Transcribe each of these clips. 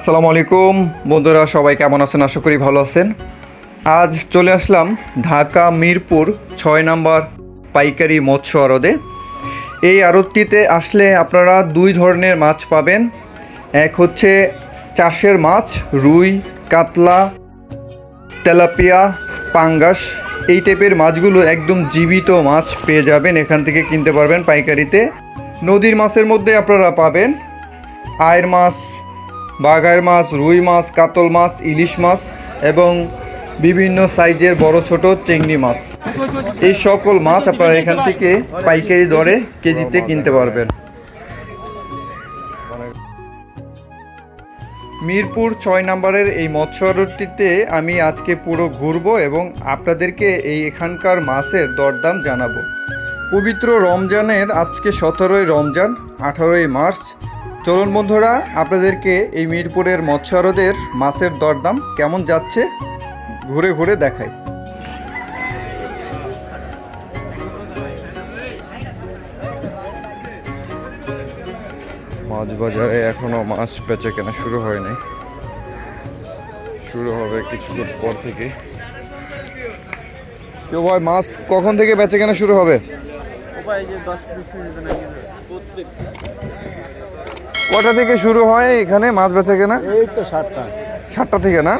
আসসালামু আলাইকুম। বন্ধুরা, সবাই কেমন আছেন? আশা করি ভালো আছেন। আজ চলে আসলাম ঢাকা মিরপুর ছয় নম্বর পাইকারি মৎস্য আড়তে। এই আড়তটিতে আসলে আপনারা দুই ধরনের মাছ পাবেন। এক হচ্ছে চাষের মাছ, রুই, কাতলা, তেলাপিয়া, পাঙ্গাস। এই টাইপের মাছগুলো একদম জীবিত মাছ পেয়ে যাবেন। এখান থেকে কিনতে পারবেন পাইকারিতে। নদীর মাছের মধ্যে আপনারা পাবেন আয়ের মাছ বাঘায়ের মাছ, রুই মাছ, কাতল মাছ, ইলিশ মাছ এবং বিভিন্ন সাইজের বড় ছোট চিংড়ি মাছ। এই সকল মাছ আপনারা এখান থেকে পাইকারি দরে কেজিতে কিনতে পারবেন। মিরপুর ছয় নম্বরের এই মৎস্য আড়তটিতে আমি আজকে পুরো ঘুরবো এবং আপনাদেরকে এই এখানকার মাছের দরদাম জানাব। পবিত্র রমজানের, আজকে সতেরোই রমজান, আঠারোই মার্চ চলুন বন্ধুরা আপনাদেরকে এই মিরপুরের মৎস্য আড়তের মাছের দরদাম কেমন যাচ্ছে ঘুরে ঘুরে দেখাই। মাছ বাজারে এখনও মাছ বেচা কেনা শুরু হয়নি। শুরু হবে কিছুক্ষণ পর থেকে। কেউ ভাই মাছ কখন থেকে বেচা কেনা শুরু হবে? কটা থেকে শুরু হয় এখানে মাছ বেচা কেনা? এই তো সাতটা। সাতটা থেকে না?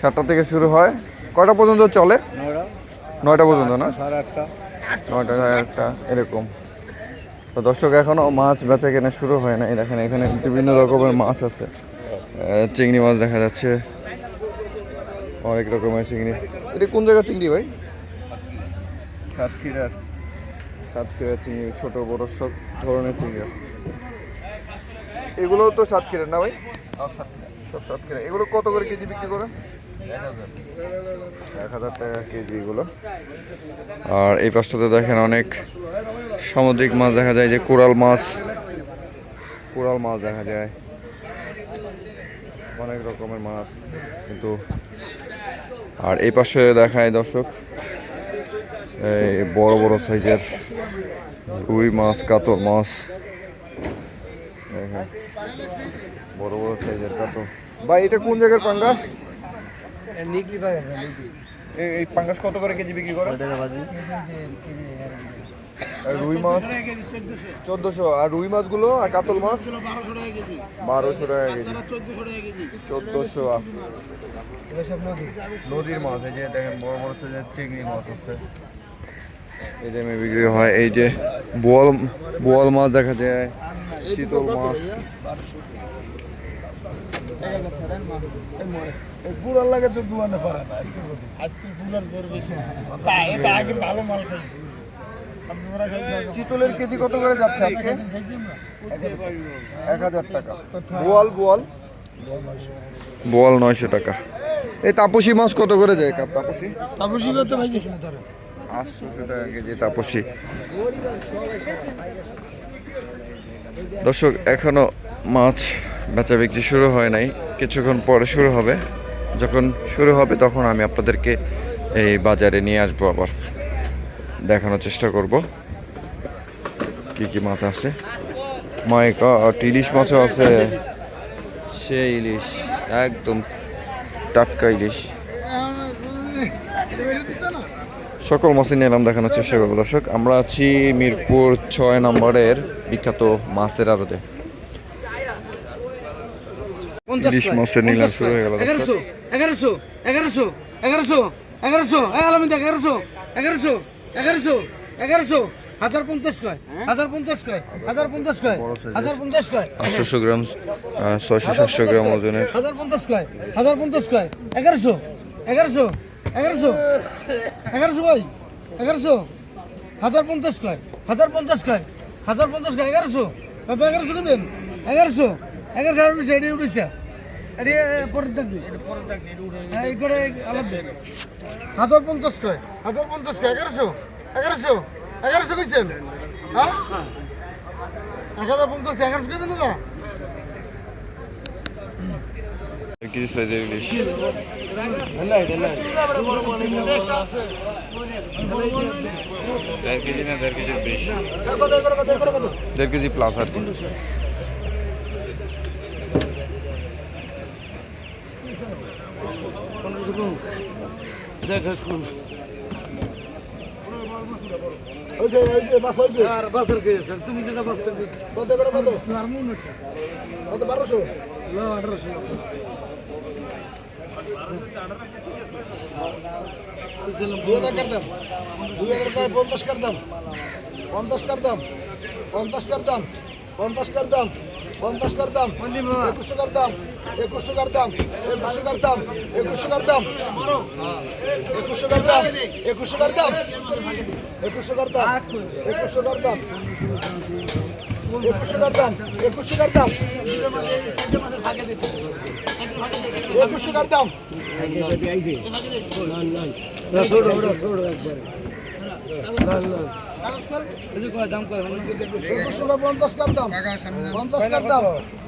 সাতটা। থেকে শুরু হয়। কটা পর্যন্ত চলে? নয়টা। পর্যন্ত না? নয়টা সাড়ে আটটা এরকম। তো দর্শক এখনও মাছ বেচা কেনা শুরু হয় না দেখেন এখানে বিভিন্ন রকমের মাছ আছে। চিংড়ি মাছ দেখা যাচ্ছে। অনেক রকমের চিংড়ি। এটা কোন জায়গার চিংড়ি ভাই? সাতক্ষীরার। সাতক্ষীরার চিংড়ি ছোটো বড় সব ধরনের চিংড়ি আছে। এগুলো তো সাতক্ষীরার না ভাই? সব সাতক্ষীরা। এগুলো কত করে কেজি বিক্রি করেন? এক হাজার টাকা কেজি এগুলো। আর এই পাশটাতে দেখেন অনেক সামুদ্রিক মাছ দেখা যায়, যে কোরাল মাছ। কোরাল মাছ দেখা যায়। অনেক রকমের মাছ কিন্তু। আর এই পাশে দেখায় দর্শক, এই বড় বড় সাইজের রুই মাছ, কাতল মাছ। দেখেন বড় বড় সাইজের কাতল ভাই এটা কোন জায়গার পাঙ্গাস? এই- এই পাঙ্গাস কত করে কেজি বিক্রি করে? রুই মাছ? চোদ্দশো। আর রুই মাছগুলো আর কাতল মাছ? বারোশো টাকা কেজি। চোদ্দশো নদীর মাছ এই যে দেখেন বড় বড় সাইজের চিংড়ি মাছ আছে এই দামে বিক্রি হয় এই যে বোয়াল বোয়াল মাছ দেখা যায়। চিতল মাছ। পুরার লাগে তো দুয়ানে পারে না আজকে আজকে পুরার জোর বেশি তা এটা আগে ভালো মাল খাই চিতলের কেজি কত করে যাচ্ছে আজকে? এক হাজার টাকা। বোয়াল বোয়াল? বোয়াল নয়শো। টাকা। এই তাপসী মাছ কত করে যায় কাপ? তাপসী? তাপসী করতে ভাই? আটশোশো টাকা কেজি তাপসী। দর্শক, এখনও মাছ বেচা বিক্রি শুরু হয় নাই। কিছুক্ষণ পরে শুরু হবে। যখন শুরু হবে, তখন আমি আপনাদেরকে এই বাজারে নিয়ে আসব আবার। দেখানোর চেষ্টা করব। কি কি মাছ আছে? মাই ইলিশ মাছও আছে। সে ইলিশ, একদম টাটকা ইলিশ। সকল মাছই নিলাম দেখানোর চেষ্টা করব দর্শক। আমরা আছি মিরপুর ছয় নম্বরের বিখ্যাত মাছের আড়তে ইলিশ মাছের নিলাম শুরু হয়ে গেল। এগারোশো এগারোশো এগারোশো এগারোশো এগারোশো আলমিন এগারোশো এগারোশো এগারোশো এগারোশো হাজার পঞ্চাশ কয় হাজার পঞ্চাশ কয় হাজার পঞ্চাশ কয়। হাজার পঞ্চাশ কয় আটশোশো গ্রাম ছয়শো সাতশো গ্রাম ওজনের হাজার পঞ্চাশ কয় হাজার পঞ্চাশ কয় এগারোশো এগারোশো এগারোশো এগারোশো কয় এগারোশো হাজার পঞ্চাশ কয় হাজার পঞ্চাশ কয় হাজার পঞ্চাশ এগারোশো? কত এগারোশো দেবেন? এগারোশো? এগারোশো আর উঠেছে এটি উঠেছে এটি পরের থাকবে হ্যাঁ এই করে আলাদা হাজার পঞ্চাশ কয়? হাজার পঞ্চাশ কয় এগারোশো? এগারোশো? এগারোশো কইছেন? হ্যাঁ? এক হাজার পঞ্চাশ এগারোশো দাদা? কেজি সাইজের ইলিশ দেড় না তুমি যেটা বাস কত বারোশো আঠারোশো দুই হাজার করতাম দুই হাজার টাকা পঞ্চাশ করতাম পঞ্চাশ করতাম পঞ্চাশ করতাম পঞ্চাশ করতাম পঞ্চাশ করতাম একুশশো করতাম একুশশো করতাম একুশশো করতাম একুশশো করতাম একুশশো করতাম একুশশো করতাম একুশশো করতাম একুশশো করতাম একুশশো করতাম একুশশো করতাম একুশশো টাকার দাম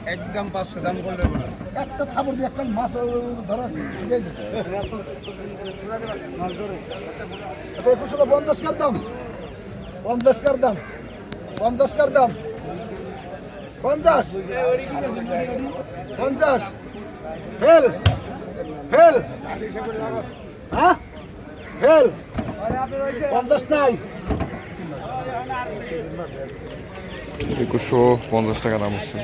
একদম পাঁচশো দাম করলে একটা খাবার দিয়ে একটা মাছ, ধরা আচ্ছা, একুশশো পঞ্চাশ কার দাম পঞ্চাশ কার দাম পঞ্চাশ কার দাম পঞ্চাশ। পঞ্চাশ। ফেল ফেল। হ্যাঁ? ফেল। পঞ্চাশ নাই। একুশশো পঞ্চাশ টাকা দাম হচ্ছে।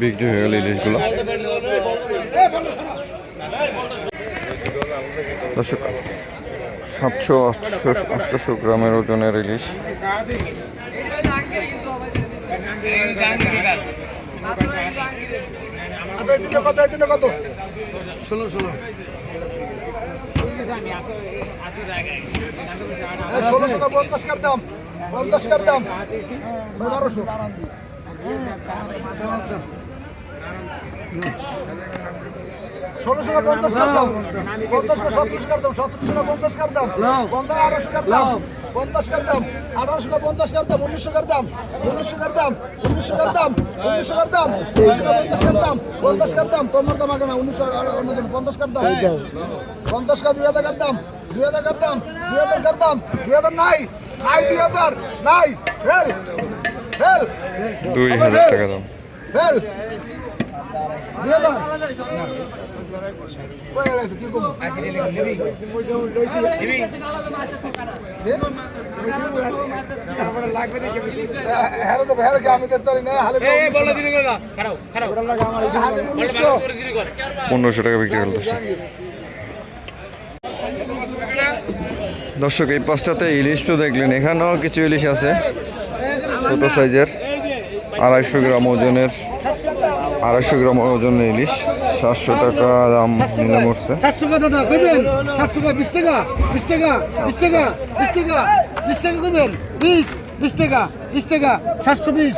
বিক্রি হয়ে গেল ইলিশগুলো। সাতশো আটশো গ্রামের ওজনের ইলিশ। কত ষোলো ষোলো। ষোলোশো পঞ্চাশ কার দাম পঞ্চাশ কার দাম বারোশো ষোলোশো পঞ্চাশ কার দাম পঞ্চাশ সত্তরশো কার দাম সত্তরশো পঞ্চাশ কার দাম পঞ্চাশ আঠারোশো কার দাম পঞ্চাশ কার দাম আঠারোশো পঞ্চাশ কার দাম উনিশশো কার দাম উনিশশো কার দাম উনিশশো কার দাম উনিশশো কার দাম উনিশশো পঞ্চাশ কার দাম পঞ্চাশ কার দাম তোমার দাম আগে না উনিশশো পঞ্চাশ কার দাম পঞ্চাশ কার দুই হাজার কার দাম দুই হাজার করতাম দুই হাজার করতাম দুই হাজার নাই নাই দুই হাজার নাই ফেল ফেল। দুই হাজার টাকা দাম। ফেল দুই হাজার কই গেছে, কি করব? হ্যাঁ, হ্যাঁ তো হ্যাঁ কি আমি তো তোর না হালে হালে উনিশশো পনেরোশো টাকা বিক্রি করল দর্শক, এই পাঁচটাতে ইলিশ তো দেখলেন, এখানেও কিছু ইলিশ আছে। ছোট সাইজের আড়াইশো গ্রাম ওজনের, আড়াইশো গ্রাম ওজনের ইলিশ, সাতশো টাকা দাম নিলে মরছে। বিশ টাকা বিশ টাকা, বিশ বিশ তিরিশ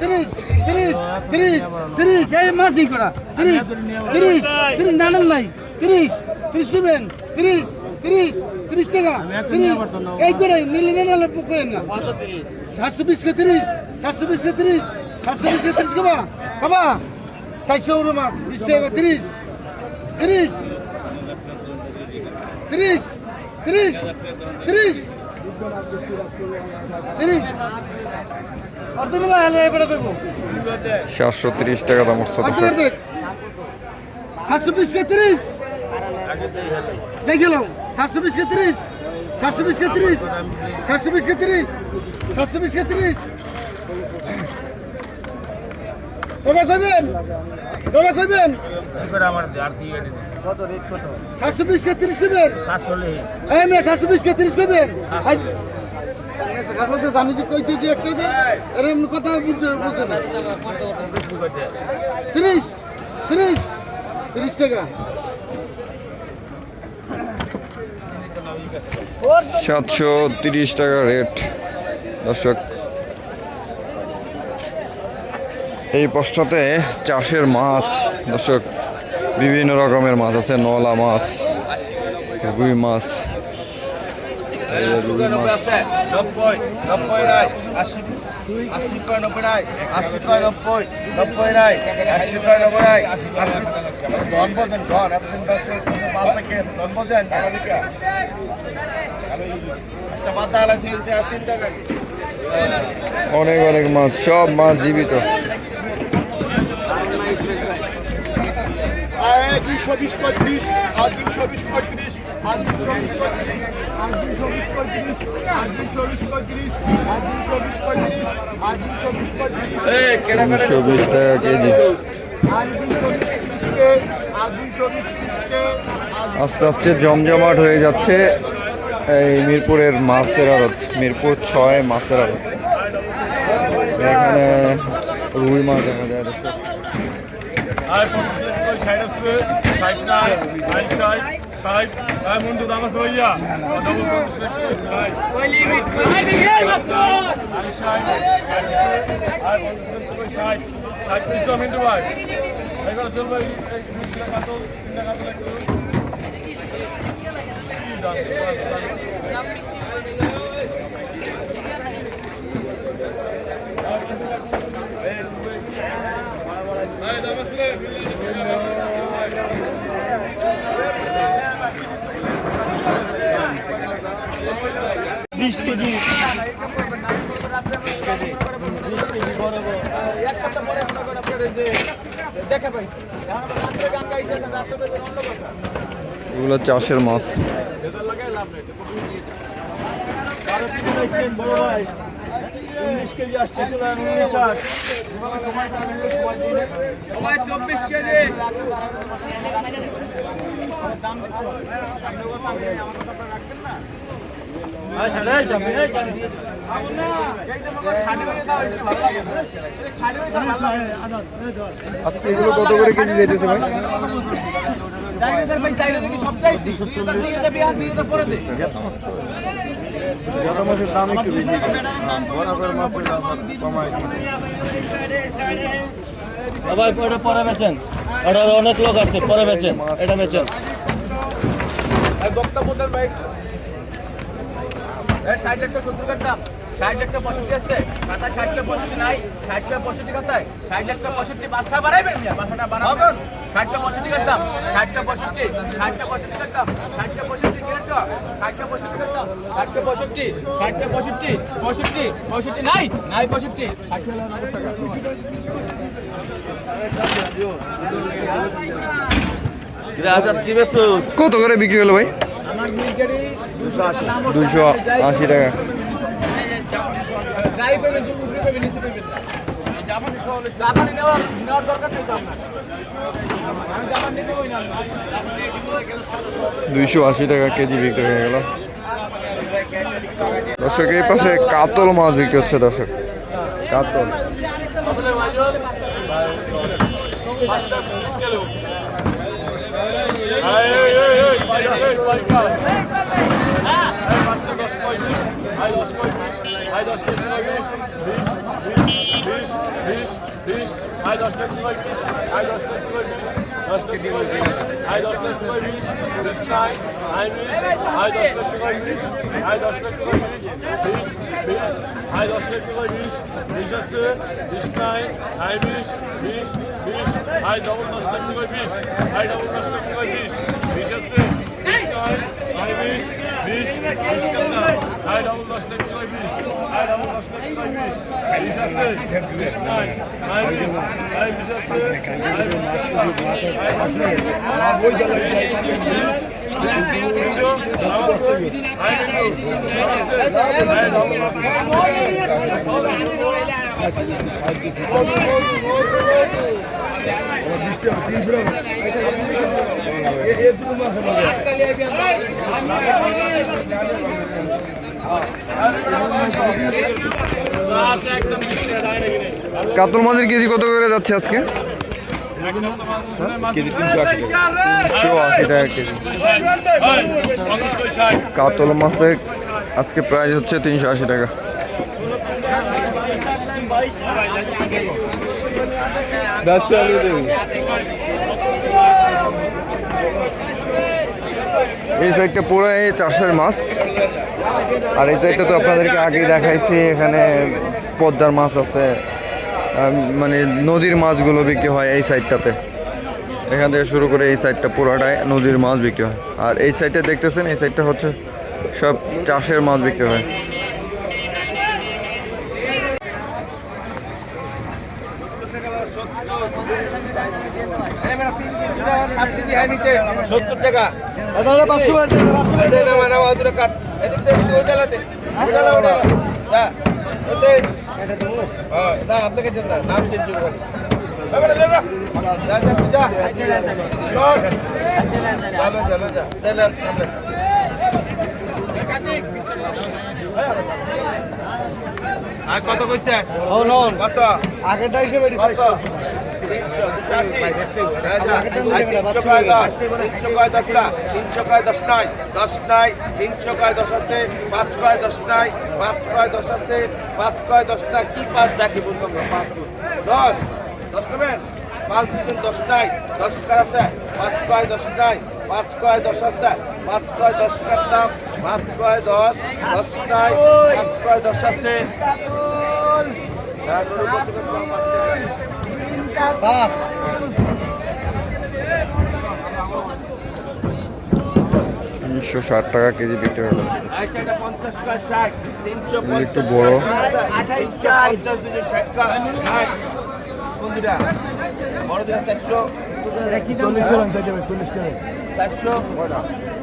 তিরিশ তিরিশ তিরিশ তিরিশ তিরিশ তিরিশ, নানান নাই, তিরিশ তিরিশ কইবেন তিরিশ তিরিশ তিরিশ টাকা তিরিশ। এই করে নিলে না। কেন না সাতশো বিশ কে তিরিশ সাতশো বিশ কে তিরিশ সাতশো বিশ কে তিরিশ কবা কবা চারশো উনো মাছ বিশ টাকা তিরিশ তিরিশ তিরিশ তিরিশ তিরিশ সাতশো তিরিশ টাকা দাম সাতশো বিশ কে তিরিশ। দেখলাম। সাতশো বিশ কে তিরিশ। সাতশো বিশ কে তিরিশ। সাতশো বিশ কে তিরিশ। সাতশো বিশ কে তিরিশ। দাদা কইবেন? দাদা কইবেন? সাতশো বিশ কে তিরিশ কইবেন? এই মেয়ে, সাতশো বিশ কে তিরিশ কইবেন। জানি যে কইতে যে একটা এরকম কথা বুঝতে বুঝতে না। তিরিশ তিরিশ তিরিশ টাকা। সাতশো তিরিশ টাকা রেট। দর্শক, এই পশ্চাতে চাষের মাছ, দর্শক, বিভিন্ন রকমের মাছ আছে, নলা মাছ, রুই মাছ নব্বই নব্বই নাই আশি আশি কয় নব্বই নাই আশি কয় নব্বই নব্বই নাই আশি কয় নব্বই নাই আশি। ধন বোঝেন ধন এতদিন ধন বোঝেন অনেক অনেক মাছ সব মাছ জীবিত। দুইশো বিশ পঁয়ত্রিশ আর দুইশো বিশ পঁয়ত্রিশ। আর আর আর আর আর কেজি আর আর আস্তে আস্তে জমজমাট হয়ে যাচ্ছে এই মিরপুরের মাছের আড়ত, মিরপুর ছয় মাছের আড়ত। এখানে রুই মাছ দেখা যায় ষাট আছে নাই ষাট ষাট পিস মিন্টু ভাই এগুলো চলবে বিশ টাকা তো তিন টাকা তো লাগবে কি দাম আয় দাম আছে এক সপ্তাহ পরে মনে করেন আপনার এই যে দেখা পাইছি এখন আবার রাত্রে গান গাইতেছেন রাত্রে তো এগুলো চাষের মাছ। ভেতর লাগাই লাভ নেই সবাই চব্বিশ কেজি। দাম দিচ্ছ কথা না খালি দাও এটা ভালো লাগে না খালি দাও ভালো লাগে আজকে এগুলো কত করে কেজি যেতেছে ভাই? পরে ভাই ওটা পরে বেচেন। ওটার অনেক লোক আছে পরে বেচেন এটা বেচেন। ভাই ষাট লাখ তো সত্তর কাটতাম ষাট লাখ তো পঁয়ষট্টি আসছে কাতা ষাট লাখ পঁয়ষট্টি নাই ষাট লাখ পঁয়ষট্টি কাতায় ষাট লাখ তো পঁয়ষট্টি পাঁচটা বাড়াইবেন মিয়া পাঁচটা বাড়াবেন ষাট লাখ পঁয়ষট্টি কাটতাম ষাট লাখ পঁয়ষট্টি ষাট লাখ পঁয়ষট্টি কাটতাম ষাট লাখ পঁয়ষট্টি কেন ষাট লাখ পঁয়ষট্টি কাটতাম ষাট লাখ পঁয়ষট্টি ষাট পঁয়ষট্টি পঁয়ষট্টি পঁয়ষট্টি নাই নাই পঁয়ষট্টি ষাট লাখ টাকা হাজার কি বেচছ কত করে বিক্রি হলো ভাই দুশো আশি টাকা। দুইশো আশি টাকা কেজি বিক্রি হয়ে গেল। দর্শক এই পাশে কাতল মাছ বিক্রি হচ্ছে দর্শক। কাতল। আপনাদের মাইজন পাঁচটা বিশ কিলো আয় ওই ওই ওই পাইকা ওই পাইকা আয় পাঁচটা দশ পঁয়ত্রিশ আয় দশ পঁয়ত্রিশ আয় দশ কেজি পঁয়ত্রিশ বিশ বিশ বিশ বিশ আয় দশ কেজি পঁয়ত্রিশ আয় দশ কেজি পঁয়ত্রিশ দশ কেজি পঁয়ত্রিশ আয় দশ কেজি পঁয়ত্রিশ বিশ নাই আয় বিশ আয় দশ কেজি পঁয়ত্রিশ আয় দশ কেজি পঁয়ত্রিশ বিশ বিশ আয় দশ কেজি পঁয়ত্রিশ বিশ আছে বিশ নাই আয় বিশ বিশ বিশ আয় ডবল দশ কেজি বিশ আয় ডবল দশ কেজি বিশ বিশ আছে বিশ নয় আয় বিশ বিশ বিশ কান্না আয় ডবল দশ কেজি বিশ আয় ডবল দশ কেজি বিশ বিশ আছে বিশ নয় আয় বিশ আয় বিশ আছে আয় বিশ আয় বিশ একদম বৃষ্টি আর আয় নাকি কাতল মাছের কেজি কত করে যাচ্ছে আজকে? কেজি তিনশো আশি টাকা। কেজি। কাতল মাছের আজকে প্রাইস হচ্ছে তিনশো আশি টাকা। এই সাইডটা পুরো এই চাষের মাছ। আর এই সাইডটা তো আপনাদেরকে আগেই দেখাইছি, এখানে পদ্মার মাছ আছে। মানে নদীর মাছগুলো বিক্রি হয় এই সাইডটাতে। এখান থেকে শুরু করে এই সাইডটা পুরোটাই নদীর মাছ বিক্রি হয়। আর এই সাইডটা দেখতেছেন, এই সাইডটা হচ্ছে সব চাষের মাছ বিক্রি হয় সাত কেজি হয় নিচে সত্তর টাকা পাঁচশো কাট এদিক থেকে ওই ডালাতে ওই ডালা ওই ডালা এতে না আপনাকে নাম চেঞ্জ করে এবারে লে না যা যা যা চলো চলো যা আর কত কইছে? কত? আগেরটা হিসেবে তিনশো কয় দশ? তিনশো কয় দশ না? তিনশো কয় দশ নয় তিনশো কয় দশ আছে? পাঁচ কয় দশ পাঁচ কয় দশ আছে? পাঁচ কয় দশ না? কি পাঁচ? ডাকি বলব পাঁচ দশ? দশ করবেন পাঁচ দুজন দশ নাই? দশ কার আছে? পাঁচ কয় দশ নাই? পাঁচ কয় দশ আছে? পাঁচ কয় দশ কার দাম পাঁচ কয় দশ দশ নাই পাঁচ কয় দশ আছে? পাঁচ টাকা। তিনশো ষাট টাকা কেজি বিক্রি হলো আচ্ছা একটু বড়। বড় দুটা চারশো চারশো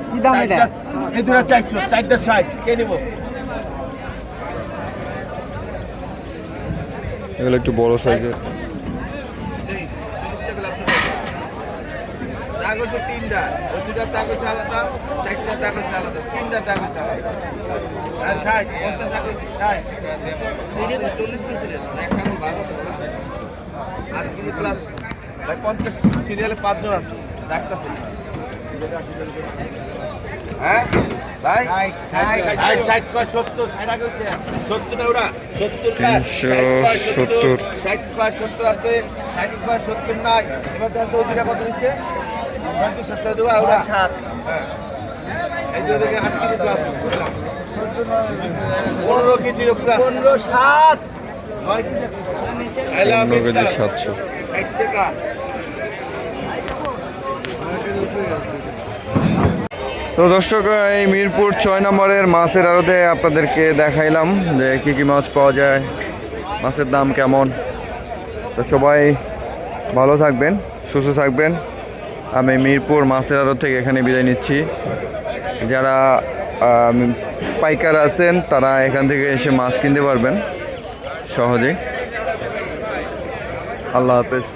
কি দাম এটা? চারটা- এই দুটা চারশো চারটা ষাট কে নিব? এগুলো একটু বড় সাইজের। হচ্ছে তিনটা ওই দুটা দাগ আলাদা চারটা দাগ আলাদা তিনটা দাগ আলাদা। আর ষাট পঞ্চাশ হচ্ছে ষাট। চল্লিশ কেজি একটা বাজার আর কেজি প্লাস ভাই পঞ্চাশ সিরিয়ালে পাঁচজন আছে ডাকতেছে। হ্যাঁ? ভাই ষাট কয়? সত্তর ষাট আগে হচ্ছে। সত্তরটা ওরা? সত্তরটা সত্তর। ষাট কয়? সত্তর আছে। ষাট কয়? সত্তর নাই। এবার দেখো ওই দুটা কত দিচ্ছে? সত্তর সাতশো দেওয়া ওরা? সাত। হ্যাঁ। এই দুটো দেখে আট কেজি প্লাস পনেরো কেজি উপরে পনেরো সাত। নয় কেজি সাতশো। ষাট টাকা। তো দর্শক, এই মিরপুর ছয় নম্বরের মাছের আড়তে আপনাদেরকে দেখাইলাম যে কী কী মাছ পাওয়া যায়, মাছের দাম কেমন। তো সবাই ভালো থাকবেন, সুস্থ থাকবেন। আমি মিরপুর মাছের আড়ত থেকে এখানে বিদায় নিচ্ছি। যারা পাইকার আছেন, তারা এখান থেকে এসে মাছ কিনতে পারবেন সহজেই। আল্লাহ হাফেজ।